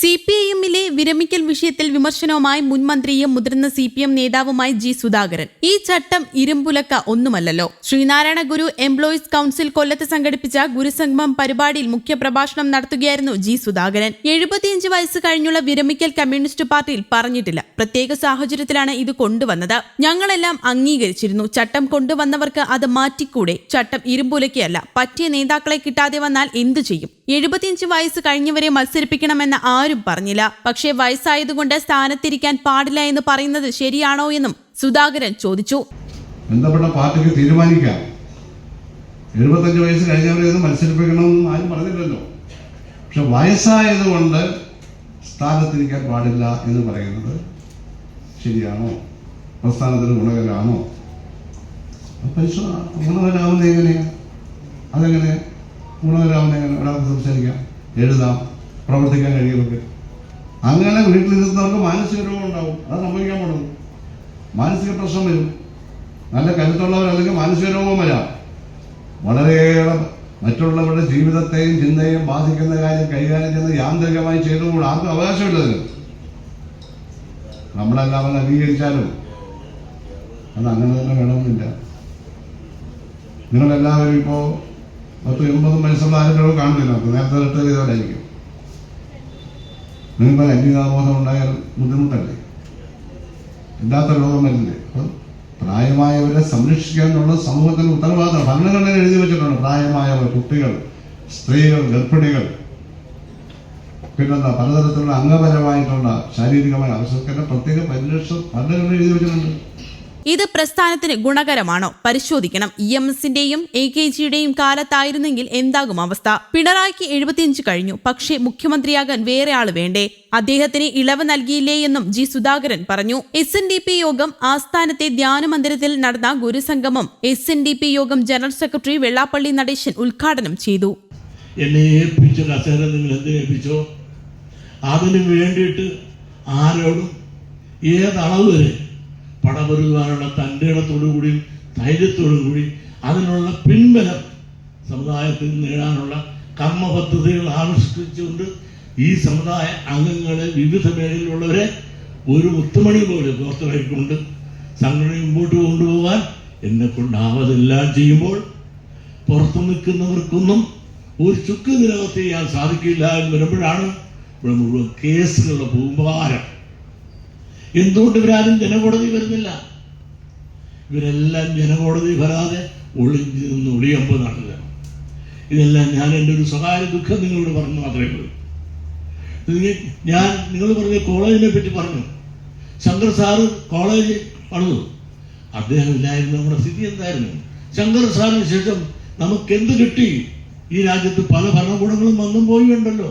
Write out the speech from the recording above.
C P I എമ്മിലെ വിരമിക്കൽ വിഷയത്തിൽ വിമർശനവുമായി മുൻ മന്ത്രിയും മുതിർന്ന സി പി എം നേതാവുമായി ജി സുധാകരൻ. ഈ ചട്ടം ഇരുമ്പുലക്ക ഒന്നുമല്ലല്ലോ. ശ്രീനാരായണ ഗുരു എംപ്ലോയീസ് കൌൺസിൽ കൊല്ലത്ത് സംഘടിപ്പിച്ച ഗുരുസംഗമം പരിപാടിയിൽ മുഖ്യപ്രഭാഷണം നടത്തുകയായിരുന്നു ജി സുധാകരൻ. എഴുപത്തിയഞ്ച് വയസ്സ് കഴിഞ്ഞുള്ള വിരമിക്കൽ കമ്മ്യൂണിസ്റ്റ് പാർട്ടിയിൽ പറഞ്ഞിട്ടില്ല. പ്രത്യേക സാഹചര്യത്തിലാണ് ഇത് കൊണ്ടുവന്നത്. ഞങ്ങളെല്ലാം അംഗീകരിച്ചിരുന്നു. ചട്ടം കൊണ്ടുവന്നവർക്ക് അത് മാറ്റിക്കൂടെ? ചട്ടം ഇരുമ്പുലക്കിയല്ല. പറ്റിയ നേതാക്കളെ കിട്ടാതെ വന്നാൽ എന്തു ചെയ്യും? എഴുപത്തിയഞ്ച് വയസ്സ് കഴിഞ്ഞവരെ മത്സരിപ്പിക്കണമെന്ന് ആരും പറഞ്ഞില്ല. പക്ഷേ വയസ്സായതുകൊണ്ട് സ്ഥാനത്തിരിക്കാൻ പാടില്ല എന്ന് പറയുന്നത് ശരിയാണോ എന്നും സുധാകരൻ ചോദിച്ചു. ബന്ധപ്പെട്ട പാർട്ടിക്ക് തീരുമാനിക്കാം. എഴുപത്തഞ്ച് വയസ്സ് കഴിഞ്ഞവരെ മത്സരിപ്പിക്കണമെന്നും ആരും പറഞ്ഞില്ലല്ലോ. പക്ഷെ വയസ്സായതുകൊണ്ട് സ്ഥാനത്തിരിക്കാൻ പാടില്ല എന്ന് പറയുന്നത് ശരിയാണോ? പ്രസ്ഥാനത്തിന് ഗുണകരമാണോ അത് പരിശോധന ഗുണകരമാവുന്ന എങ്ങനെയാണ് അതെങ്ങനെ? ഗുണകരാവുന്ന എങ്ങനെ? ഒരാൾക്ക് സംസാരിക്കാം. എഴുതാം. പ്രവർത്തിക്കാൻ കഴിയുമൊക്കെ അങ്ങനെ വീട്ടിലിരുന്നവർക്ക് മാനസിക രോഗം ഉണ്ടാവും അത് സംഭവിക്കാൻ പോകുന്നത്. മാനസിക പ്രശ്നം വരും. നല്ല കരുത്തുള്ളവരല്ലെങ്കിൽ മാനസിക രോഗം വരാം. വളരെയേറെ മറ്റുള്ളവരുടെ ജീവിതത്തെയും ചിന്തയെയും ബാധിക്കുന്ന കാര്യം കൈകാര്യം ചെയ്യുന്നത് യാന്ത്രികമായി ചെയ്തുകൂടാ ആർക്കും അവകാശമില്ലതിന് നമ്മളെല്ലാം അങ്ങ് അംഗീകരിച്ചാലോ അത് അങ്ങനെ തന്നെ വേണമെന്നില്ല. നിങ്ങളെല്ലാവരും ഇപ്പോൾ പത്ത് എൺപതും വയസ്സുള്ള ആരും കാണുന്നില്ല? അപ്പോൾ നേരത്തെ റിട്ടയർ ചെയ്തവരായിരിക്കും നിങ്ങൾ അന്യതാബോധം ഉണ്ടായാൽ ബുദ്ധിമുട്ടല്ലേ? ഇല്ലാത്ത രോഗം വരില്ലേ? അപ്പം പ്രായമായവരെ സംരക്ഷിക്കാനുള്ള സമൂഹത്തിന് ഉത്തരവാദിത്തം. ഭരണഘടന എഴുതി വെച്ചിട്ടുണ്ട് പ്രായമായവർ കുട്ടികൾ സ്ത്രീകൾ ഗർഭിണികൾ. പിന്നെന്താ പലതരത്തിലുള്ള അംഗപരമായിട്ടുള്ള ശാരീരികമായ അവസരത്തിന്റെ പ്രത്യേക പരിരക്ഷ പലരും എഴുതി വെച്ചിട്ടുണ്ട്. ഇത് പ്രസ്ഥാനത്തിന് ഗുണകരമാണോ? പരിശോധിക്കണം. ഇ എം എസിന്റെയും എ കെ ജിയുടെയും കാലത്തായിരുന്നെങ്കിൽ എന്താകും അവസ്ഥ? പിണറായിക്ക് എഴുപത്തിയഞ്ച് കഴിഞ്ഞു. പക്ഷേ മുഖ്യമന്ത്രിയാകാൻ വേറെ ആൾ വേണ്ടേ? അദ്ദേഹത്തിന് ഇളവ് നൽകിയില്ലേ എന്നും ജി സുധാകരൻ പറഞ്ഞു. എസ് എൻ ഡി പി യോഗം ആസ്ഥാനത്തെ ധ്യാനമന്ദിരത്തിൽ നടന്ന ഗുരുസംഗമം എസ് എൻ ഡി പി യോഗം ജനറൽ സെക്രട്ടറി വെള്ളാപ്പള്ളി നടേശൻ ഉദ്ഘാടനം ചെയ്തു. എന്നെ ഏൽപ്പിച്ച കസേര നിങ്ങൾ എന്തിനേൽപ്പിച്ചോ? അതിന് വേണ്ടിയിട്ട് ആരോടും ഏതളവ് വരെ പടപൊരുവാനുള്ള തന്റെ ഇടത്തോടുകൂടി ധൈര്യത്തോടും കൂടി അതിനുള്ള പിൻബലം സമുദായത്തിൽ നേടാനുള്ള കർമ്മ പദ്ധതികൾ ആവിഷ്കരിച്ചുകൊണ്ട് ഈ സമുദായ അംഗങ്ങളെ വിവിധ മേഖലയിലുള്ളവരെ ഒരു മുത്തുമണി പോലെ പുറത്തിറക്കിക്കൊണ്ട് സംഘടന മുമ്പോട്ട് കൊണ്ടുപോകാൻ എന്നെ കൊണ്ടാവതെല്ലാം ചെയ്യുമ്പോൾ പുറത്തു നിൽക്കുന്നവർക്കൊന്നും ഒരു ചുക്ക് നിലനിർത്തി ചെയ്യാൻ സാധിക്കില്ല എന്ന് വരുമ്പോഴാണ് ഇവിടെ മുഴുവൻ കേസുകളുടെ പൂമ്പാരം എന്തുകൊണ്ട് ഇവരാരും ജനകോടതി വരുന്നില്ല? ഇവരെല്ലാം ജനകോടതി വരാതെ ഒളിഞ്ഞു നിന്ന് ഒളിയമ്പ് നടത്തുക ഇതെല്ലാം ഞാൻ എന്റെ ഒരു സ്വകാര്യ ദുഃഖം നിങ്ങളോട് പറഞ്ഞു മാത്രമേ ഉള്ളൂ. ഞാൻ നിങ്ങൾ പറഞ്ഞ കോളേജിനെ പറ്റി പറഞ്ഞു. ശങ്കർ സാറ് കോളേജ് പണിതു. അദ്ദേഹം ഇല്ലായിരുന്നു നമ്മുടെ സ്ഥിതി എന്തായിരുന്നു? ശങ്കർ സാറിന് ശേഷം നമുക്ക് എന്ത് കിട്ടി? ഈ രാജ്യത്ത് പല ഭരണകൂടങ്ങളും വന്നും പോയി ഉണ്ടല്ലോ.